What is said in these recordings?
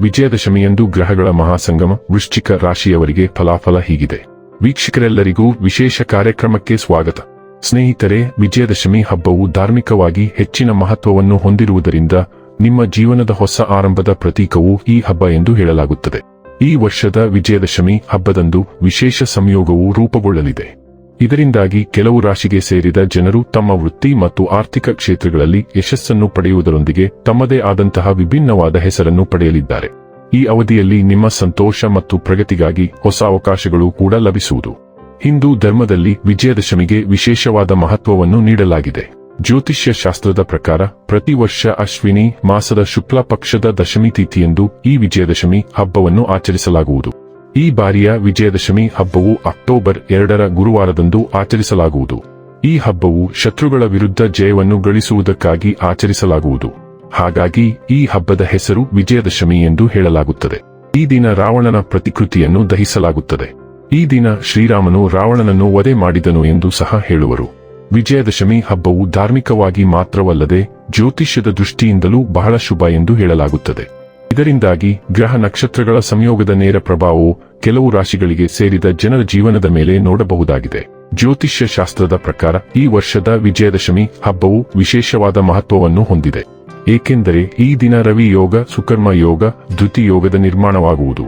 ವಿಜಯದಶಮಿಯಂದು ಗ್ರಹಗಳ ಮಹಾಸಂಗಮ ವೃಶ್ಚಿಕ ರಾಶಿಯವರಿಗೆ ಫಲಾಫಲ ಹೀಗಿದೆ. ವೀಕ್ಷಕರೆಲ್ಲರಿಗೂ ವಿಶೇಷ ಕಾರ್ಯಕ್ರಮಕ್ಕೆ ಸ್ವಾಗತ. ಸ್ನೇಹಿತರೆ, ವಿಜಯದಶಮಿ ಹಬ್ಬವು ಧಾರ್ಮಿಕವಾಗಿ ಹೆಚ್ಚಿನ ಮಹತ್ವವನ್ನು ಹೊಂದಿರುವುದರಿಂದ ನಿಮ್ಮ ಜೀವನದ ಹೊಸ ಆರಂಭದ ಪ್ರತೀಕವು ಈ ಹಬ್ಬ ಎಂದು ಹೇಳಲಾಗುತ್ತದೆ. ಈ ವರ್ಷದ ವಿಜಯದಶಮಿ ಹಬ್ಬದಂದು ವಿಶೇಷ ಸಂಯೋಗವು ರೂಪುಗೊಳ್ಳಲಿದೆ. ಇದರಿಂದಾಗಿ ಕೆಲವು ರಾಶಿಗೆ ಸೇರಿದ ಜನರು ತಮ್ಮ ವೃತ್ತಿ ಮತ್ತು ಆರ್ಥಿಕ ಕ್ಷೇತ್ರಗಳಲ್ಲಿ ಯಶಸ್ಸನ್ನು ಪಡೆಯುವುದರೊಂದಿಗೆ ತಮ್ಮದೇ ಆದಂತಹ ವಿಭಿನ್ನವಾದ ಹೆಸರನ್ನು ಪಡೆಯಲಿದ್ದಾರೆ. ಈ ಅವಧಿಯಲ್ಲಿ ನಿಮ್ಮ ಸಂತೋಷ ಮತ್ತು ಪ್ರಗತಿಗಾಗಿ ಹೊಸ ಅವಕಾಶಗಳು ಕೂಡ ಲಭಿಸುವುದು. ಹಿಂದೂ ಧರ್ಮದಲ್ಲಿ ವಿಜಯದಶಮಿಗೆ ವಿಶೇಷವಾದ ಮಹತ್ವವನ್ನು ನೀಡಲಾಗಿದೆ. ಜ್ಯೋತಿಷ್ಯ ಶಾಸ್ತ್ರದ ಪ್ರಕಾರ ಪ್ರತಿ ವರ್ಷ ಅಶ್ವಿನಿ ಮಾಸದ ಶುಕ್ಲ ಪಕ್ಷದ ದಶಮಿ ತಿಥಿಯೆಂದು ಈ ವಿಜಯದಶಮಿ ಹಬ್ಬವನ್ನು ಆಚರಿಸಲಾಗುವುದು. ಈ ಬಾರಿಯ ವಿಜಯದಶಮಿ ಹಬ್ಬವು ಅಕ್ಟೋಬರ್ ಎರಡರ ಗುರುವಾರದಂದು ಆಚರಿಸಲಾಗುವುದು. ಈ ಹಬ್ಬವು ಶತ್ರುಗಳ ವಿರುದ್ಧ ಜಯವನ್ನು ಗಳಿಸುವುದಕ್ಕಾಗಿ ಆಚರಿಸಲಾಗುವುದು. ಹಾಗಾಗಿ ಈ ಹಬ್ಬದ ಹೆಸರು ವಿಜಯದಶಮಿ ಎಂದು ಹೇಳಲಾಗುತ್ತದೆ. ಈ ದಿನ ರಾವಣನ ಪ್ರತಿಕೃತಿಯನ್ನು ದಹಿಸಲಾಗುತ್ತದೆ. ಈ ದಿನ ಶ್ರೀರಾಮನು ರಾವಣನನ್ನು ವಧೆ ಮಾಡಿದನು ಎಂದು ಸಹ ಹೇಳುವರು. ವಿಜಯದಶಮಿ ಹಬ್ಬವು ಧಾರ್ಮಿಕವಾಗಿ ಮಾತ್ರವಲ್ಲದೆ ಜ್ಯೋತಿಷ್ಯದ ದೃಷ್ಟಿಯಿಂದಲೂ ಬಹಳ ಶುಭ ಎಂದು ಹೇಳಲಾಗುತ್ತದೆ. ಇದರಿಂದಾಗಿ ಗ್ರಹ ನಕ್ಷತ್ರಗಳ ಸಂಯೋಗದ ನೇರ ಪ್ರಭಾವವು ಕೆಲವು ರಾಶಿಗಳಿಗೆ ಸೇರಿದ ಜನರ ಜೀವನದ ಮೇಲೆ ನೋಡಬಹುದಾಗಿದೆ. ಜ್ಯೋತಿಷ್ಯ ಶಾಸ್ತ್ರದ ಪ್ರಕಾರ ಈ ವರ್ಷದ ವಿಜಯದಶಮಿ ಹಬ್ಬವು ವಿಶೇಷವಾದ ಮಹತ್ವವನ್ನು ಹೊಂದಿದೆ. ಏಕೆಂದರೆ ಈ ದಿನ ರವಿ ಯೋಗ, ಸುಕರ್ಮ ಯೋಗ, ಧೃತಿ ಯೋಗದ ನಿರ್ಮಾಣವಾಗುವುದು.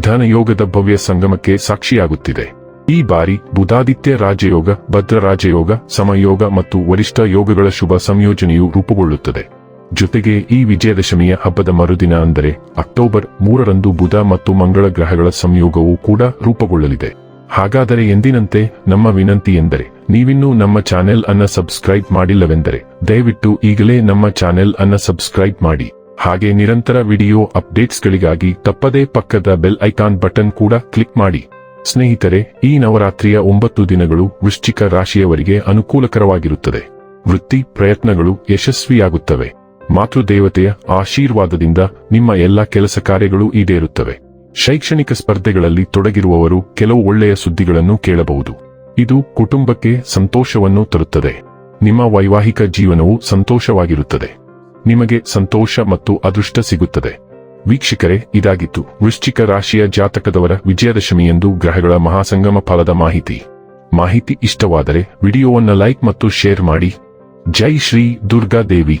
ಧನಯೋಗದ ಭವ್ಯ ಸಂಗಮಕ್ಕೆ ಸಾಕ್ಷಿಯಾಗುತ್ತಿದೆ. ಈ ಬಾರಿ ಬುಧಾದಿತ್ಯ ರಾಜಯೋಗ ಭದ್ರ ರಾಜಯೋಗ ಸಮಯೋಗ ಮತ್ತು ವರಿಷ್ಠ ಯೋಗಗಳ ಶುಭ ಸಂಯೋಜನೆಯು ರೂಪುಗೊಳ್ಳುತ್ತದೆ. ಜೊತೆಗೆ ಈ ವಿಜಯದಶಮಿಯ ಹಬ್ಬದ ಮರುದಿನ ಅಂದರೆ ಅಕ್ಟೋಬರ್ ಮೂರರಂದು ಬುಧ ಮತ್ತು ಮಂಗಳ ಗ್ರಹಗಳ ಸಂಯೋಗವೂ ಕೂಡ ರೂಪುಗೊಳ್ಳಲಿದೆ. ಹಾಗಾದರೆ ಎಂದಿನಂತೆ ನಮ್ಮ ವಿನಂತಿ ಎಂದರೆ ನೀವಿನ್ನೂ ನಮ್ಮ ಚಾನೆಲ್ ಅನ್ನ ಸಬ್ಸ್ಕ್ರೈಬ್ ಮಾಡಿಲ್ಲವೆಂದರೆ ದಯವಿಟ್ಟು ಈಗಲೇ ನಮ್ಮ ಚಾನೆಲ್ ಅನ್ನ ಸಬ್ಸ್ಕ್ರೈಬ್ ಮಾಡಿ. ಹಾಗೆ ನಿರಂತರ ವಿಡಿಯೋ ಅಪ್ಡೇಟ್ಸ್ಗಳಿಗಾಗಿ ತಪ್ಪದೇ ಪಕ್ಕದ ಬೆಲ್ ಐಕಾನ್ ಬಟನ್ ಕೂಡ ಕ್ಲಿಕ್ ಮಾಡಿ. ಸ್ನೇಹಿತರೆ, ಈ ನವರಾತ್ರಿಯ ಒಂಬತ್ತು ದಿನಗಳು ವೃಶ್ಚಿಕ ರಾಶಿಯವರಿಗೆ ಅನುಕೂಲಕರವಾಗಿರುತ್ತದೆ. ವೃತ್ತಿ ಪ್ರಯತ್ನಗಳು ಯಶಸ್ವಿಯಾಗುತ್ತವೆ. ಮಾತೃದೇವತೆಯ ಆಶೀರ್ವಾದದಿಂದ ನಿಮ್ಮ ಎಲ್ಲ ಕೆಲಸ ಕಾರ್ಯಗಳು ಈಡೇರುತ್ತವೆ. ಶೈಕ್ಷಣಿಕ ಸ್ಪರ್ಧೆಗಳಲ್ಲಿ ತೊಡಗಿರುವವರು ಕೆಲವು ಒಳ್ಳೆಯ ಸುದ್ದಿಗಳನ್ನು ಕೇಳಬಹುದು. ಇದು ಕುಟುಂಬಕ್ಕೆ ಸಂತೋಷವನ್ನು ತರುತ್ತದೆ. ನಿಮ್ಮ ವೈವಾಹಿಕ ಜೀವನವು ಸಂತೋಷವಾಗಿರುತ್ತದೆ. ನಿಮಗೆ ಸಂತೋಷ ಮತ್ತು ಅದೃಷ್ಟ ಸಿಗುತ್ತದೆ. ವೀಕ್ಷಕರೇ, ಇದಾಗಿತ್ತು ವೃಶ್ಚಿಕ ರಾಶಿಯ ಜಾತಕದವರ ವಿಜಯದಶಮಿ ಎಂದು ಗ್ರಹಗಳ ಮಹಾಸಂಗಮ ಫಲದ ಮಾಹಿತಿ. ಮಾಹಿತಿ ಇಷ್ಟವಾದರೆ ವಿಡಿಯೋವನ್ನು ಲೈಕ್ ಮತ್ತು ಶೇರ್ ಮಾಡಿ. ಜೈ ಶ್ರೀ ದುರ್ಗಾ ದೇವಿ.